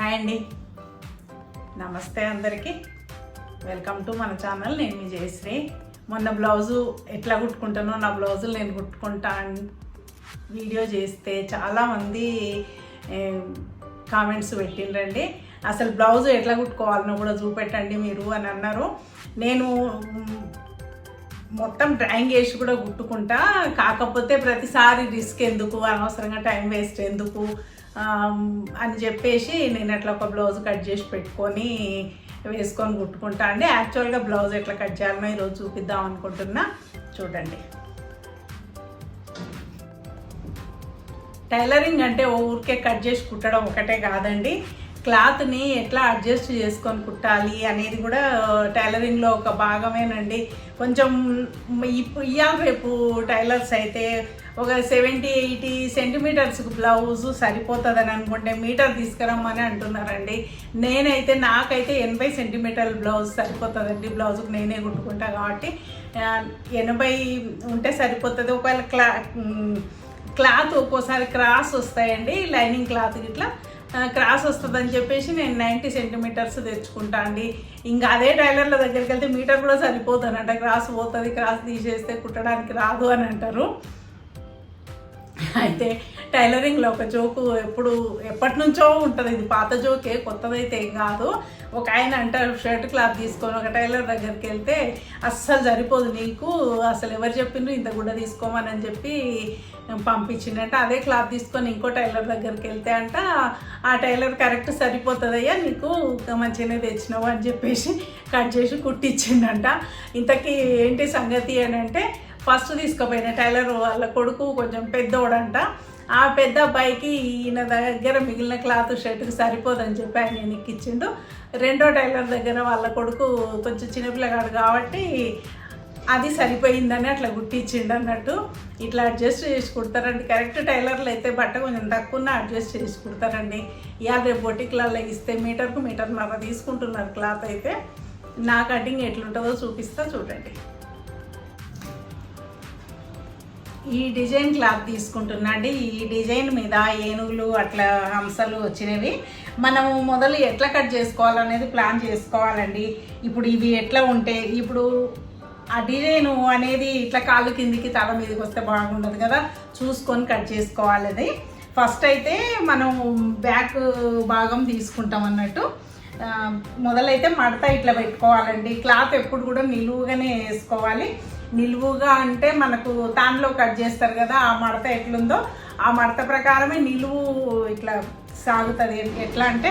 Hi అండి. నమస్తే అందరికీ. వెల్కమ్ టు మన ఛానల్. నేను మీ జయశ్రీ. మొన్న బ్లౌజు ఎట్లా కుట్టుకుంటానో నా బ్లౌజులు నేను కుట్టుకుంటా వీడియో చేస్తే చాలామంది కామెంట్స్ పెట్టిండ్రండి. అసలు బ్లౌజ్ ఎట్లా కుట్టుకోవాలనో కూడా చూపెట్టండి మీరు అని అన్నారు. నేను మొత్తం డ్రాయింగ్ వేసి కూడా కుట్టుకుంటా. కాకపోతే ప్రతిసారి రిస్క్ ఎందుకు? అనవసరంగా టైం వేస్ట్ ఎందుకు? అని చెప్పేసి నేను అట్లా ఒక బ్లౌజ్ కట్ చేసి పెట్టుకొని వేసుకొని కుట్టుకుంటా. అండి యాక్చువల్గా బ్లౌజ్ ఎట్లా కట్ చేయాలనో ఈరోజు చూపిద్దాం అనుకుంటున్నా. చూడండి. టైలరింగ్ అంటే ఊరికే కట్ చేసి కుట్టడం ఒకటే కాదండి. క్లాత్ని ఎట్లా అడ్జస్ట్ చేసుకొని కుట్టాలి అనేది కూడా టైలరింగ్లో ఒక భాగమేనండి. కొంచెం ఇప్పుడు ఇవాళ రేపు టైలర్స్ అయితే ఒక సెవెంటీ ఎయిటీ సెంటీమీటర్స్కి బ్లౌజ్ సరిపోతుందని అనుకుంటే మీటర్ తీసుకురమ్మని అంటున్నారండి. నేనైతే నాకైతే ఎనభై సెంటీమీటర్ల బ్లౌజ్ సరిపోతుందండి. బ్లౌజ్కి నేనే కుట్టుకుంటా కాబట్టి ఎనభై ఉంటే సరిపోతుంది. ఒకవేళ క్లా క్లాత్ ఒక్కోసారి క్రాస్ వస్తాయండి లైనింగ్ క్లాత్ ఇట్లా క్రాస్ వస్తుందని చెప్పేసి నేను నైంటీ సెంటీమీటర్స్ తెచ్చుకుంటా అండి. ఇంకా అదే టైలర్ల దగ్గరికి వెళ్తే మీటర్ కూడా సరిపోతుందంట. క్రాస్ పోతుంది క్రాస్ తీసేస్తే కుట్టడానికి రాదు అని అంటారు. అయితే టైలరింగ్లో ఒక జోకు ఎప్పుడు ఎప్పటి నుంచో ఉంటుంది. ఇది పాత జోకే కొత్తదైతే ఏం కాదు. ఒక ఆయన అంటారు షర్ట్ క్లాత్ తీసుకొని ఒక టైలర్ దగ్గరికి వెళ్తే అస్సలు సరిపోదు నీకు. అసలు ఎవరు చెప్పిండ్రు? ఇంత గుడ్డ తీసుకోమని చెప్పి పంపించిండంట అదే క్లాత్ తీసుకొని ఇంకో టైలర్ దగ్గరికి వెళ్తే అంట ఆ టైలర్ కరెక్ట్ సరిపోతుందయ్యా నీకు మంచిగానే తెచ్చినావు అని చెప్పేసి కట్ చేసి కుట్టించిండంట ఇంతకీ ఏంటి సంగతి అని అంటే ఫస్ట్ తీసుకుపోయిన టైలర్ వాళ్ళ కొడుకు కొంచెం పెద్దోడంట. ఆ పెద్ద అబ్బాయికి ఈయన దగ్గర మిగిలిన క్లాత్ షర్ట్కి సరిపోదని చెప్పి ఆయన నేను ఎక్కిచ్చిండు రెండో టైలర్ దగ్గర వాళ్ళ కొడుకు కొంచెం చిన్నపిల్లగాడు కాబట్టి అది సరిపోయిందని అట్లా గుట్టించిండు అన్నట్టు ఇట్లా అడ్జస్ట్ చేసి కుడతారండి కరెక్ట్ టైలర్లు అయితే బట్ట కొంచెం తక్కువ అడ్జస్ట్ చేసి కుడతారండి ఇవాళ రేపు బొటిక్లలో ఇస్తే మీటర్కు మీటర్ మీటర్న్నర తీసుకుంటున్నారు క్లాత్ అయితే. నా కటింగ్ ఎట్లుంటుందో చూపిస్తా చూడండి. ఈ డిజైన్ క్లాత్ తీసుకుంటున్నా అండి. ఈ డిజైన్ మీద ఏనుగులు అట్లా హంసలు వచ్చినవి. మనము మొదలు ఎట్లా కట్ చేసుకోవాలనేది ప్లాన్ చేసుకోవాలండి. ఇప్పుడు ఇవి ఎట్లా ఉంటే ఇప్పుడు ఆ డిజైన్ అనేది ఇట్లా కాలు కిందికి తల మీదకి వస్తే బాగుండదు కదా. చూసుకొని కట్ చేసుకోవాలి అది. ఫస్ట్ అయితే మనం బ్యాక్ భాగం తీసుకుంటాం అన్నట్టు. మొదలైతే మడత ఇట్లా పెట్టుకోవాలండి. క్లాత్ ఎప్పుడు కూడా నిలువుగానే వేసుకోవాలి. నిలువుగా అంటే మనకు తాన్లో కట్ చేస్తారు కదా ఆ మడత ఎట్లుందో ఆ మడత ప్రకారమే నిలువు ఇట్లా సాగుతుంది. ఎట్లా అంటే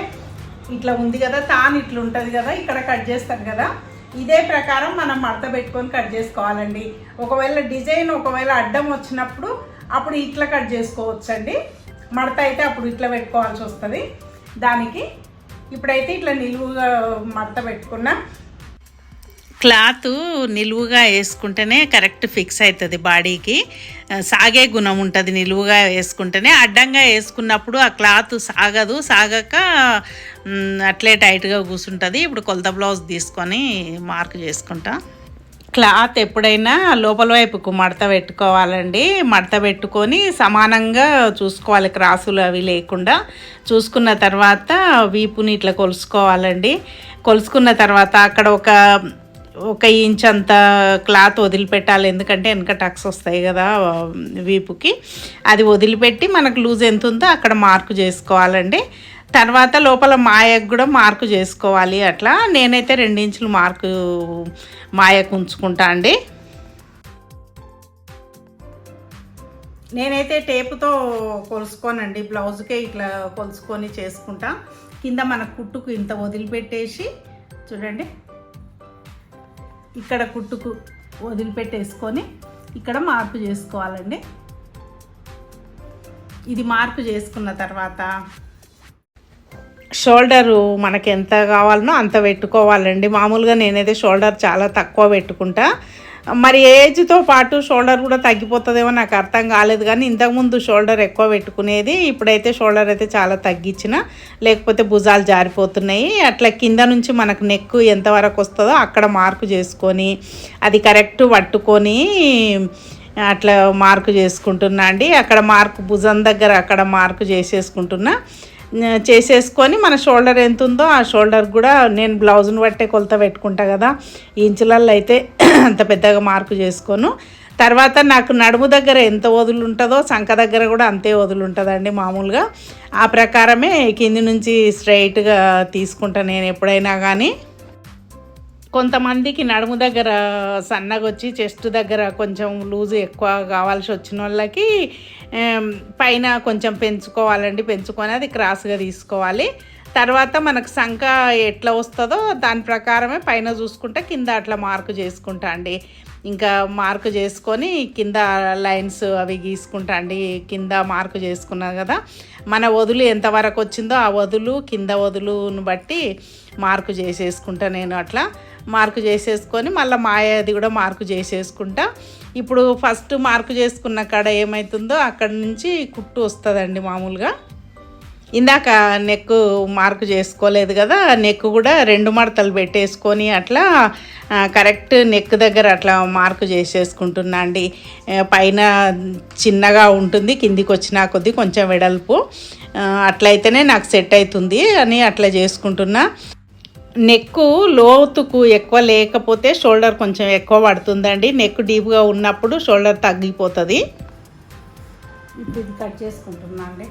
ఇట్లా ఉంది కదా తాను ఇట్లా ఉంటుంది కదా ఇక్కడ కట్ చేస్తారు కదా. ఇదే ప్రకారం మనం మడత పెట్టుకొని కట్ చేసుకోవాలండి. ఒకవేళ డిజైన్ ఒకవేళ అడ్డం వచ్చినప్పుడు అప్పుడు ఇట్లా కట్ చేసుకోవచ్చండి. మడత అయితే అప్పుడు ఇట్లా పెట్టుకోవాల్సి వస్తుంది. దానికి ఇప్పుడైతే ఇట్లా నిలువుగా మడత పెట్టుకున్నా. క్లాత్ నిలువుగా వేసుకుంటేనే కరెక్ట్ ఫిక్స్ అవుతుంది బాడీకి. సాగే గుణం ఉంటుంది నిలువుగా వేసుకుంటేనే. అడ్డంగా వేసుకున్నప్పుడు ఆ క్లాత్ సాగదు సాగక అట్లే టైట్గా కూర్చుంటుంది ఇప్పుడు కొలత బ్లౌజ్ తీసుకొని మార్క్ చేసుకుంటా. క్లాత్ ఎప్పుడైనా లోపల వైపుకు మడత పెట్టుకోవాలండి. మడత పెట్టుకొని సమానంగా చూసుకోవాలి క్రాసులు అవి లేకుండా. చూసుకున్న తర్వాత వీపుని ఇట్లా కొలుసుకోవాలండి. కొలుసుకున్న తర్వాత అక్కడ ఒక ఒక ఇంచ్ అంత క్లాత్ వదిలిపెట్టాలి ఎందుకంటే వెనక టక్స్ వస్తాయి కదా వీపుకి. అది వదిలిపెట్టి మనకు లూజ్ ఎంత ఉందో అక్కడ మార్కు చేసుకోవాలండి. తర్వాత లోపల మాయకు కూడా మార్కు చేసుకోవాలి అట్లా. నేనైతే రెండించులు మార్కు మాయకు ఉంచుకుంటా అండి. నేనైతే టేపుతో కొలుసుకోనండి బ్లౌజ్కే ఇట్లా కొలుసుకొని చేసుకుంటా. కింద మన కుట్టుకు ఇంత వదిలిపెట్టేసి చూడండి. ఇక్కడ కుట్టుకు వదిలిపెట్టేసుకొని ఇక్కడ మార్పు చేసుకోవాలండి. ఇది మార్పు చేసుకున్న తర్వాత షోల్డరు మనకి ఎంత కావాలనో అంత పెట్టుకోవాలండి. మామూలుగా నేనైతే షోల్డర్ చాలా తక్కువ పెట్టుకుంటా. మరి ఏజ్తో పాటు షోల్డర్ కూడా తగ్గిపోతుందేమో నాకు అర్థం కాలేదు కానీ ఇంతకుముందు షోల్డర్ ఎక్కువ పెట్టుకునేది ఇప్పుడైతే షోల్డర్ అయితే చాలా తగ్గించిన. లేకపోతే భుజాలు జారిపోతున్నాయి. అట్లా కింద నుంచి మనకు నెక్ ఎంతవరకు వస్తుందో అక్కడ మార్కు చేసుకొని అది కరెక్ట్ పట్టుకొని అట్లా మార్కు చేసుకుంటున్నా అండి. అక్కడ మార్కు భుజం దగ్గర అక్కడ మార్కు చేసేసుకుంటున్నా. చేసేసుకొని మన షోల్డర్ ఎంత ఉందో ఆ షోల్డర్ కూడా నేను బ్లౌజ్ని బట్టే కొలత పెట్టుకుంటా కదా. ఇంచులల్లో అయితే అంత పెద్దగా మార్కు చేసుకోను. తర్వాత నాకు నడుము దగ్గర ఎంత వదులు ఉంటుందో సంఖ దగ్గర కూడా అంతే వదులు ఉంటుందండి మామూలుగా. ఆ ప్రకారమే కింది నుంచి స్ట్రైట్గా తీసుకుంటా నేను ఎప్పుడైనా కానీ కొంతమందికి నడుము దగ్గర సన్నగా వచ్చి చెస్ట్ దగ్గర కొంచెం లూజ్ ఎక్కువ కావాల్సి వచ్చిన వాళ్ళకి పైన కొంచెం పెంచుకోవాలండి. పెంచుకొని అది క్రాస్గా తీసుకోవాలి. తర్వాత మనకు సంఖ ఎట్లా వస్తుందో దాని ప్రకారమే పైన చూసుకుంటే కింద అట్లా మార్కు చేసుకుంటా అండి. ఇంకా మార్కు చేసుకొని కింద లైన్స్ అవి గీసుకుంటా అండి. కింద మార్కు చేసుకున్నాను కదా మన వదులు ఎంతవరకు వచ్చిందో ఆ వదులు కింద వదులును బట్టి మార్కు చేసేసుకుంటా నేను అట్లా. మార్కు చేసేసుకొని మళ్ళీ మాయది కూడా మార్కు చేసేసుకుంటా. ఇప్పుడు ఫస్ట్ మార్కు చేసుకున్న కాడ ఏమవుతుందో అక్కడి నుంచి కుట్టు వస్తుందండి మామూలుగా. ఇందాక నెక్ మార్కు చేసుకోలేదు కదా నెక్ కూడా రెండు మడతలు పెట్టేసుకొని అట్లా కరెక్ట్ నెక్ దగ్గర అట్లా మార్కు చేసేసుకుంటున్నా అండి. పైన చిన్నగా ఉంటుంది కిందికి వచ్చిన కొద్దీ కొంచెం వెడల్పు. అట్లయితేనే నాకు సెట్ అవుతుంది అని అట్లా చేసుకుంటున్నా. నెక్ లోతుకు ఎక్కువ లేకపోతే షోల్డర్ కొంచెం ఎక్కువ పడుతుందండి. నెక్ డీప్గా ఉన్నప్పుడు షోల్డర్ తగ్గిపోతుంది. ఇప్పుడు ఇది కట్ చేసుకుంటున్నా అండి.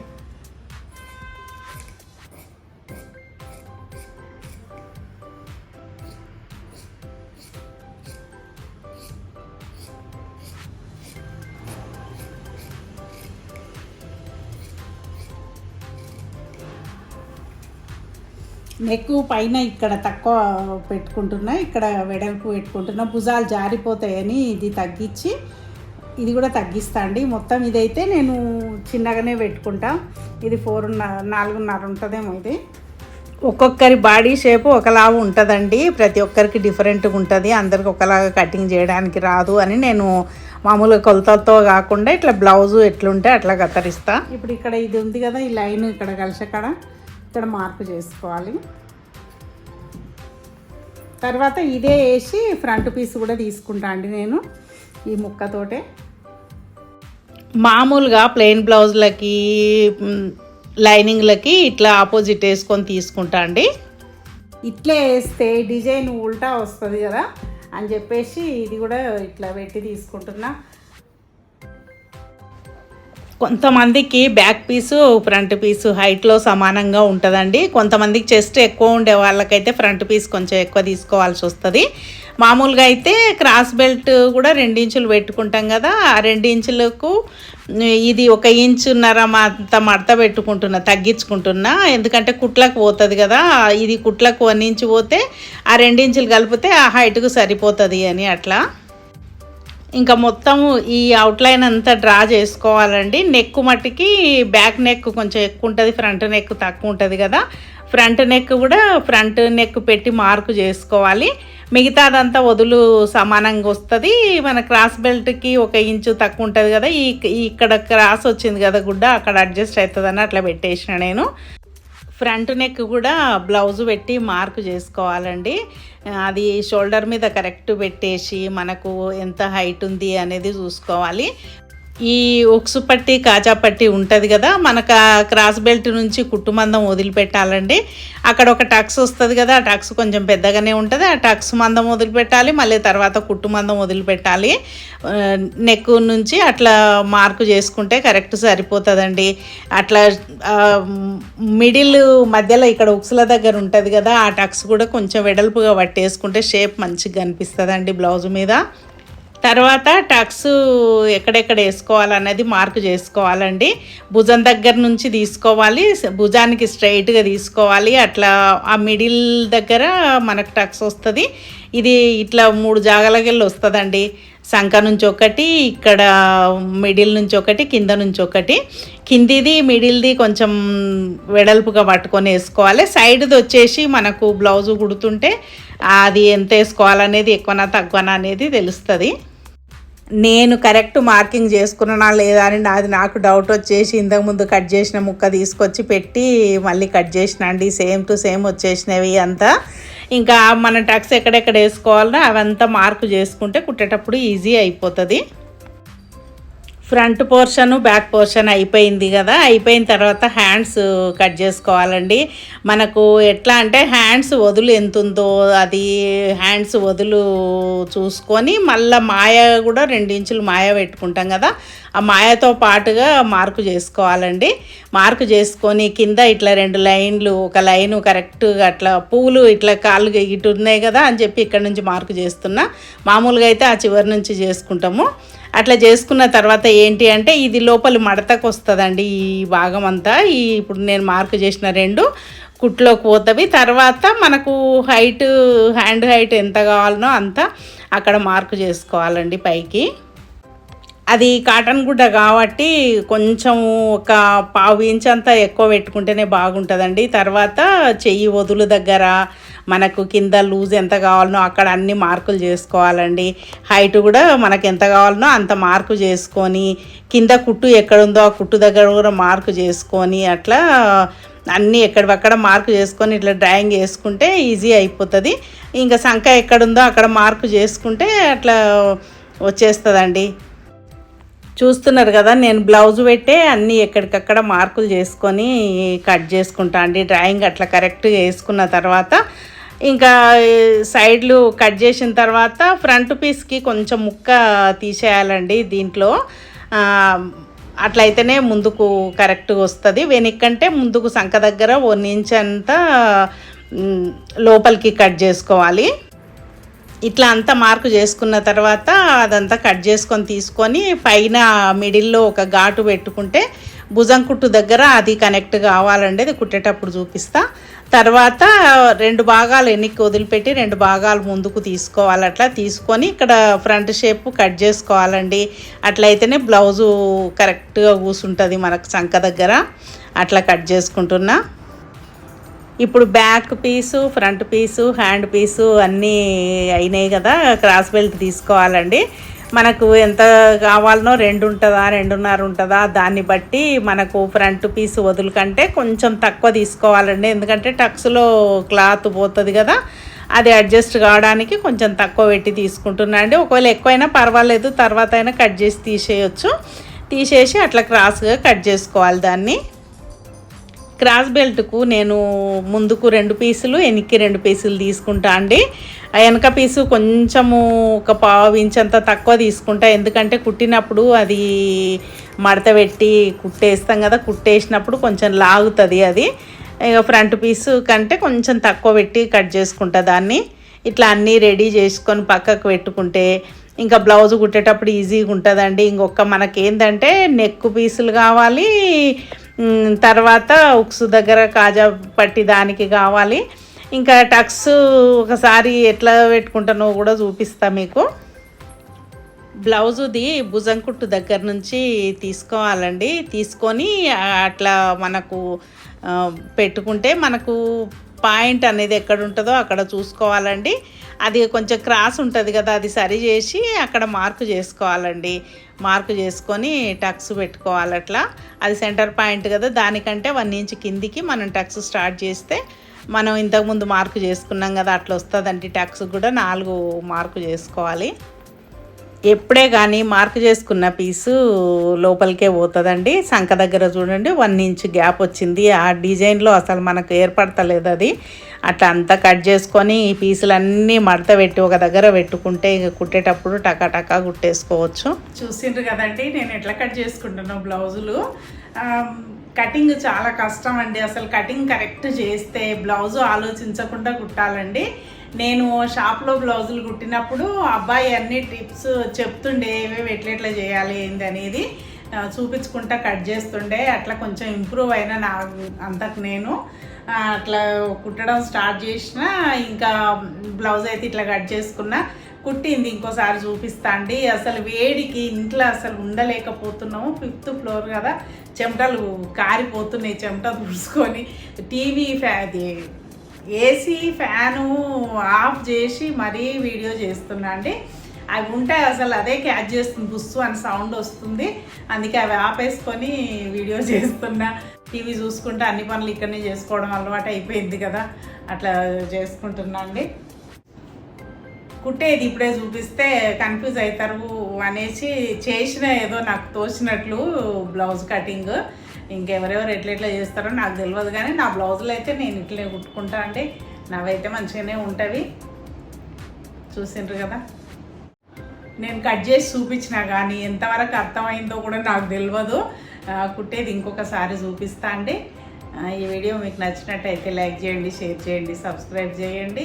నెక్ పైన ఇక్కడ తక్కువ పెట్టుకుంటున్నా ఇక్కడ వెడల్పు పెట్టుకుంటున్నా. భుజాలు జారిపోతాయని ఇది తగ్గించి ఇది కూడా తగ్గిస్తా అండి. మొత్తం ఇదైతే నేను చిన్నగానే పెట్టుకుంటా. ఇది ఫోర్ నాలుగున్నర ఉంటుందేమో ఇది. ఒక్కొక్కరి బాడీ షేప్ ఒకలాగా ఉంటుందండి. ప్రతి ఒక్కరికి డిఫరెంట్గా ఉంటుంది. అందరికి ఒకలాగా కటింగ్ చేయడానికి రాదు అని నేను మామూలుగా కొలతలతో కాకుండా ఇట్లా బ్లౌజు ఎట్లుంటే అట్లా కత్తరిస్తా ఇప్పుడు ఇక్కడ ఇది ఉంది కదా ఈ లైన్ ఇక్కడ కలిసి అక్కడ ఇక్కడ మార్పు చేసుకోవాలి. తర్వాత ఇదే వేసి ఫ్రంట్ పీస్ కూడా తీసుకుంటా అండి నేను ఈ ముక్కతోటే. మామూలుగా ప్లెయిన్ బ్లౌజ్లకి లైనింగ్లకి ఇట్లా ఆపోజిట్ వేసుకొని తీసుకుంటా అండి. ఇట్లే వేస్తే డిజైన్ ఉల్టా వస్తుంది కదా అని చెప్పేసి ఇది కూడా ఇట్లా పెట్టి తీసుకుంటున్నా. కొంతమందికి బ్యాక్ పీసు ఫ్రంట్ పీసు హైట్లో సమానంగా ఉంటుందండి. కొంతమందికి చెస్ట్ ఎక్కువ ఉండే వాళ్ళకైతే ఫ్రంట్ పీస్ కొంచెం ఎక్కువ తీసుకోవాల్సి వస్తుంది. మామూలుగా అయితే క్రాస్ బెల్ట్ కూడా రెండించులు పెట్టుకుంటాం కదా. ఆ రెండించులకు ఇది ఒక ఇంచున్నర అంత మడత పెట్టుకుంటున్నా తగ్గించుకుంటున్నా. ఎందుకంటే కుట్లకు పోతుంది కదా. ఇది కుట్లకు వన్ ఇంచు పోతే ఆ రెండించులు కలిపితే ఆ హైట్కు సరిపోతుంది అని అట్లా. ఇంకా మొత్తం ఈ అవుట్లైన్ అంతా డ్రా చేసుకోవాలండి. నెక్ మట్టికి బ్యాక్ నెక్ కొంచెం ఎక్కువ ఉంటుంది ఫ్రంట్ నెక్ తక్కువ ఉంటుంది కదా. ఫ్రంట్ నెక్ కూడా ఫ్రంట్ నెక్ పెట్టి మార్కు చేసుకోవాలి. మిగతాదంతా వదులు సమానంగా వస్తుంది. మన క్రాస్ బెల్ట్కి ఒక ఇంచు తక్కువ ఉంటుంది కదా. ఈ ఈ ఇక్కడ క్రాస్ వచ్చింది కదా గుడ్డ అక్కడ అడ్జస్ట్ అవుతుందని అట్లా పెట్టేసిన నేను. ఫ్రంట్ నెక్ కూడా బ్లౌజ్ పెట్టి మార్క్ చేసుకోవాలండి. అది షోల్డర్ మీద కరెక్ట్ పెట్టేసి మనకు ఎంత హైట్ ఉంది అనేది చూసుకోవాలి. ఈ ఉక్సు పట్టి కాజా పట్టి ఉంటుంది కదా మనకు ఆ క్రాస్ బెల్ట్ నుంచి కుట్టుమందం వదిలిపెట్టాలండి. అక్కడ ఒక టక్స్ వస్తుంది కదా ఆ టక్స్ కొంచెం పెద్దగానే ఉంటుంది. ఆ టక్స్ మందం వదిలిపెట్టాలి మళ్ళీ తర్వాత కుట్టు మందం వదిలిపెట్టాలి నెక్ నుంచి అట్లా మార్కు చేసుకుంటే కరెక్ట్ సరిపోతుందండి. అట్లా మిడిల్ మధ్యలో ఇక్కడ ఉక్సుల దగ్గర ఉంటుంది కదా ఆ టక్స్ కూడా కొంచెం వెడల్పుగా పట్టేసుకుంటే షేప్ మంచిగా కనిపిస్తుందండి బ్లౌజ్ మీద. తర్వాత టక్స్ ఎక్కడెక్కడ వేసుకోవాలన్నది మార్క్ చేసుకోవాలండి. భుజం దగ్గర నుంచి తీసుకోవాలి భుజానికి స్ట్రైట్గా తీసుకోవాలి. అట్లా ఆ మిడిల్ దగ్గర మనకు టక్స్ వస్తుంది. ఇది ఇట్లా మూడు జాగాలకెళ్ళి వస్తుందండి. శంఖ నుంచి ఒకటి ఇక్కడ మిడిల్ నుంచి ఒకటి కింద నుంచి ఒకటి. కిందిది మిడిల్ది కొంచెం వెడల్పుగా పట్టుకొని వేసుకోవాలి. సైడ్ది వచ్చేసి మనకు బ్లౌజు కుడుతుంటే అది ఎంత వేసుకోవాలనేది ఎక్కువనా తక్కువనా అనేది తెలుస్తుంది. నేను కరెక్ట్ మార్కింగ్ చేసుకున్నానా లేదా అని నాది నాకు డౌట్ వచ్చేసి ఇంతకుముందు కట్ చేసిన ముక్క తీసుకొచ్చి పెట్టి మళ్ళీ కట్ చేసిన అండి. సేమ్ టు సేమ్ వచ్చేసినవి అంతా. ఇంకా మన టక్స్ ఎక్కడెక్కడ వేసుకోవాలో అవంతా మార్కు చేసుకుంటే కుట్టేటప్పుడు ఈజీ అయిపోతుంది. ఫ్రంట్ పోర్షన్ బ్యాక్ పోర్షన్ అయిపోయింది కదా. అయిపోయిన తర్వాత హ్యాండ్స్ కట్ చేసుకోవాలండి. మనకు ఎట్లా అంటే హ్యాండ్స్ వదులు ఎంత ఉందో అది హ్యాండ్స్ వదులు చూసుకొని మళ్ళీ మాయ కూడా రెండు ఇంచులు మాయ పెట్టుకుంటాం కదా. ఆ మాయతో పాటుగా మార్కు చేసుకోవాలండి. మార్కు చేసుకొని కింద ఇట్లా రెండు లైన్లు ఒక లైను కరెక్ట్గా అట్లా పూలు ఇట్లా కాళ్ళు ఇటు ఉన్నాయి కదా అని చెప్పి ఇక్కడ నుంచి మార్కు చేస్తున్నా. మామూలుగా అయితే ఆ చివరి నుంచి చేసుకుంటాము. అట్లా చేసుకున్న తర్వాత ఏంటి అంటే ఇది లోపల మడతకు వస్తుందండి ఈ భాగం అంతా ఈ ఇప్పుడు నేను మార్కు చేసిన రెండు కుట్లోకి పోతవి. తర్వాత మనకు హైట్ హ్యాండ్ హైట్ ఎంత కావాలనో అంత అక్కడ మార్కు చేసుకోవాలండి పైకి. అది కాటన్ గుడ్డ కాబట్టి కొంచెం ఒక పావు ఇంచ్ అంతా ఎక్కువ పెట్టుకుంటేనే బాగుంటుందండి. తర్వాత చెయ్యి వదులు దగ్గర మనకు కింద లూజ్ ఎంత కావాలనో అక్కడ అన్ని మార్కులు చేసుకోవాలండి. హైట్ కూడా మనకు ఎంత కావాలనో అంత మార్కు చేసుకొని కింద కుట్టు ఎక్కడుందో ఆ కుట్టు దగ్గర కూడా మార్కు చేసుకొని అట్లా అన్నీ ఎక్కడక్కడ మార్కు చేసుకొని ఇట్లా డ్రాయింగ్ చేసుకుంటే ఈజీ అయిపోతుంది. ఇంకా సంఖ ఎక్కడుందో అక్కడ మార్కు చేసుకుంటే అట్లా వచ్చేస్తుందండి. చూస్తున్నారు కదా నేను బ్లౌజ్ పెట్టే అన్నీ ఎక్కడికక్కడ మార్కులు చేసుకొని కట్ చేసుకుంటా అండి. డ్రాయింగ్ అట్లా కరెక్ట్గా వేసుకున్న తర్వాత ఇంకా సైడ్లు కట్ చేసిన తర్వాత ఫ్రంట్ పీస్కి కొంచెం ముక్క తీసేయాలండి దీంట్లో. అట్లయితేనే ముందుకు కరెక్ట్గా వస్తుంది. వెనక్కంటే ముందుకు సంఖ దగ్గర వన్ ఇంచ్ అంతా లోపలికి కట్ చేసుకోవాలి. ఇట్లా అంతా మార్కు చేసుకున్న తర్వాత అదంతా కట్ చేసుకొని తీసుకొని పైన మిడిల్లో ఒక ఘాటు పెట్టుకుంటే భుజం కుట్టు దగ్గర అది కనెక్ట్ కావాలండి. అది కుట్టేటప్పుడు చూపిస్తా. తర్వాత రెండు భాగాలు ఎన్నికి వదిలిపెట్టి రెండు భాగాలు ముందుకు తీసుకోవాలి. అట్లా తీసుకొని ఇక్కడ ఫ్రంట్ షేప్ కట్ చేసుకోవాలండి. అట్లయితేనే బ్లౌజు కరెక్ట్గా కూసుంటుంది మనకు చంక దగ్గర. అట్లా కట్ చేసుకుంటున్నా. ఇప్పుడు back piece front piece hand piece అన్నీ అయినాయి కదా. క్రాస్ బెల్ట్ తీసుకోవాలండి. మనకు ఎంత కావాలనో రెండు ఉంటుందా రెండున్నర ఉంటుందా దాన్ని బట్టి మనకు ఫ్రంట్ పీస్ వదులు కంటే కొంచెం తక్కువ తీసుకోవాలండి. ఎందుకంటే టక్స్లో క్లాత్ పోతుంది కదా అది అడ్జస్ట్ కావడానికి కొంచెం తక్కువ పెట్టి తీసుకుంటున్నా అండి. ఒకవేళ ఎక్కువైనా పర్వాలేదు తర్వాత అయినా కట్ చేసి తీసేయచ్చు. తీసేసి అట్లా క్రాస్గా కట్ చేసుకోవాలి దాన్ని. క్రాస్ బెల్ట్కు నేను ముందుకు రెండు పీసులు వెనక్కి రెండు పీసులు తీసుకుంటా అండి. ఆ వెనక పీసు కొంచెము ఒక పావు ఇంచంత తక్కువ తీసుకుంటా. ఎందుకంటే కుట్టినప్పుడు అది మడత పెట్టి కుట్టేస్తాం కదా కుట్టేసినప్పుడు కొంచెం లాగుతుంది అది. ఇక ఫ్రంట్ పీసు కంటే కొంచెం తక్కువ పెట్టి కట్ చేసుకుంటా దాన్ని. ఇట్లా అన్నీ రెడీ చేసుకొని పక్కకు పెట్టుకుంటే ఇంకా బ్లౌజ్ కుట్టేటప్పుడు ఈజీగా ఉంటుందండి. ఇంకొక మనకేంటంటే నెక్ పీసులు కావాలి తర్వాత ఉక్సు దగ్గర కాజా పట్టి దానికి కావాలి. ఇంకా టక్స్ ఒకసారి ఎట్లా పెట్టుకుంటానో కూడా చూపిస్తా మీకు. బ్లౌజుది భుజం కుట్టు దగ్గర నుంచి తీసుకోవాలండి. తీసుకొని అట్లా మనకు పెట్టుకుంటే మనకు పాయింట్ అనేది ఎక్కడ ఉంటుందో అక్కడ చూసుకోవాలండి. అది కొంచెం క్రాస్ ఉంటుంది కదా అది సరి చేసి అక్కడ మార్కు చేసుకోవాలండి. మార్కు చేసుకొని టక్స్ పెట్టుకోవాలి అట్లా. అది సెంటర్ పాయింట్ కదా దానికంటే వన్ ఇంచ్ కిందికి మనం టక్స్ స్టార్ట్ చేస్తే మనం ఇంతకుముందు మార్కు చేసుకున్నాం కదా అట్లా వస్తుందండి టక్స్ కూడా నాలుగు మార్కు చేసుకోవాలి. ఎప్పుడే కానీ మార్క్ చేసుకున్న పీసు లోపలికే పోతుందండి. సంఖ దగ్గర చూడండి వన్ ఇంచ్ గ్యాప్ వచ్చింది. ఆ డిజైన్లో అసలు మనకు ఏర్పడతలేదు అది. అట్లా అంతా కట్ చేసుకొని ఈ పీసులన్నీ మడత పెట్టి ఒక దగ్గర పెట్టుకుంటే ఇక కుట్టేటప్పుడు టకా టకా కుట్టేసుకోవచ్చు. చూసిండ్రు కదండి నేను ఎట్లా కట్ చేసుకుంటున్నాను బ్లౌజులు. కటింగ్ చాలా కష్టం అండి. అసలు కటింగ్ కరెక్ట్ చేస్తే బ్లౌజు ఆలోచించకుండా కుట్టాలండి. నేను షాప్లో బ్లౌజులు కుట్టినప్పుడు అబ్బాయి అన్ని టిప్స్ చెప్తుండే ఏవేవి ఎట్లెట్లా చేయాలి ఏంది అనేది? చూపించుకుంటా కట్ చేస్తుండే. అట్లా కొంచెం ఇంప్రూవ్ అయినా నా అంతకు నేను. అట్లా కుట్టడం స్టార్ట్ చేసిన ఇంకా బ్లౌజ్ అయితే ఇట్లా కట్ చేసుకున్నా. కుట్టింది ఇంకోసారి చూపిస్తా అండి అసలు వేడికి ఇంట్లో అసలు ఉండలేకపోతున్నాము. ఫిఫ్త్ ఫ్లోర్ కదా. చెమటలు కారిపోతున్నాయి చెమట తుడుచుకొని. టీవీ ఫ్యాన్ అది ఏసీ ఫ్యాను ఆఫ్ చేసి మరీ వీడియో చేస్తున్నా అండి అవి ఉంటే అసలు అదే క్యాచ్ చేస్తుంది బుస్సు అని సౌండ్ వస్తుంది. అందుకే అవి ఆపేసుకొని వీడియో చేస్తున్నా. టీవీ చూసుకుంటే అన్ని పనులు ఇక్కడనే చేసుకోవడం అలవాటు అయిపోయింది కదా. అట్లా చేసుకుంటున్నా అండి కుట్టేది ఇప్పుడే చూపిస్తే కన్ఫ్యూజ్ అవుతారు అనేసి చేసిన ఏదో నాకు తోచినట్లు బ్లౌజ్ కటింగ్ ఇంకెవరెవరు ఎట్లా ఎట్లా చేస్తారో నాకు తెలియదు కానీ నా బ్లౌజులు అయితే నేను ఇట్లే కుట్టుకుంటా అంటే నావైతే మంచిగానే ఉంటవి. చూసిండ్రు కదా? నేను కట్ చేసి చూపించినా కానీ ఎంతవరకు అర్థమైందో కూడా నాకు తెలియదు కుట్టేది ఇంకొకసారి చూపిస్తా అండి. ఈ వీడియో మీకు నచ్చినట్టయితే లైక్ చేయండి షేర్ చేయండి సబ్స్క్రైబ్ చేయండి.